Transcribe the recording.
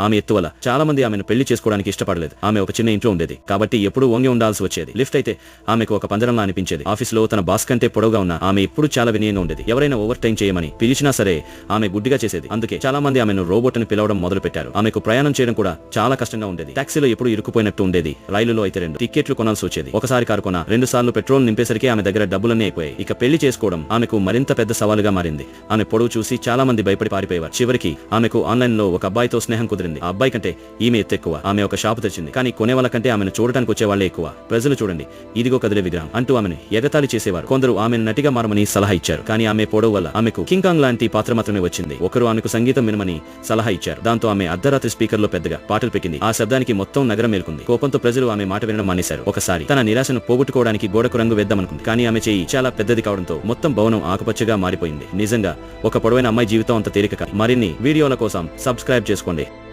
ఆమె ఎత్తు వల్ల చాలా మంది ఆమెను పెళ్ళి చేసుకోవడానికి ఇష్టపడలేదు. ఆమె ఒక చిన్న ఇంట్లో ఉండేది. కాబట్టి ఎప్పుడు వంగి ఉండాల్సి వచ్చేది. లిఫ్ట్ అయితే ఆమెకు ఒక పందరంలా అనిపించేది. ఆఫీస్లో తన బాస్ కంటే పొడవుగా ఉన్న ఆమె ఎప్పుడు చాలా వినయంగా ఉండేది. ఎవరైనా ఓవర్ టైం చేయమని పిలిచినా సరే ఆమె గుడ్డిగా చేసేది. అందుకే చాలా మంది ఆమెను రోబోట్ అని పిలవడం మొదలు పెట్టారు ఆమెకు ప్రయాణం చేయడం కూడా చాలా కష్టంగా ఉండేది. టాక్సీలో ఎప్పుడు ఇరుక్కుపోయినట్టు ఉండేది. రైలులో అయితే రెండు టికెట్లు కొనాల్సి వచ్చేది. ఒకసారి కారు కొన రెండు సార్లు పెట్రోల్ నింపేసరికి ఆమె దగ్గర డబ్బులన్నీ అయిపోయాయి. ఇక పెళ్ళి చేసుకోవడం ఆమెకు మరింత పెద్ద సవాలుగా మారింది. ఆమె పొడవు చూసి చాలా మంది భయపడి పారిపోయేవారు. చివరికి ఆమెకు ఆన్లైన్లో ఒక అబ్బాయితో స్నేహం కుదిరింది. ఆ అబ్బాయి కంటే ఈమె ఎత్తు ఎక్కువ. ఆమె ఒక షాపు తెచ్చింది కానీ కొనే వాళ్ళ కంటే ఆమెను చూడటానికి వచ్చే వాళ్ళే ఎక్కువ. ప్రజలు చూడండి. ఇదిగో కదిలే విగ్రహం అంటూ ఆమెను ఎగతాళి చేసేవారు. కొందరు ఆమెను నటిగా మారమని సలహా ఇచ్చారు. కానీ ఆమె పొడవు వల్ల ఆమెకు కింగ్కాంగ్ లాంటి పాత్ర మాత్రమే వచ్చింది. ఒకరు ఆమెకు సంగీతం వినమని సలహా ఇచ్చారు. దాంతో ఆమె అర్ధరాత్రి స్పీకర్లో పెద్దగా పాటలు పెట్టింది ఆ శబ్దానికి మొత్తం నగరం మేల్కొంది. కోపంతో ప్రజలు ఆమె మాట వినడం మానేశారు. ఒకసారి తన నిరాశను పోగొట్టుకోవడానికి గోడకు రంగు వేద్దామనుకుంది. కానీ ఆమె చేయి చాలా పెద్దది కావడంతో మొత్తం భవనం ఆకుపచ్చగా మారిపోయింది. నిజంగా ఒక పొడవైన అమ్మాయి జీవితం అంత తేలిక మరిన్ని వీడియోల కోసం సబ్స్క్రైబ్ చేసుకోండి.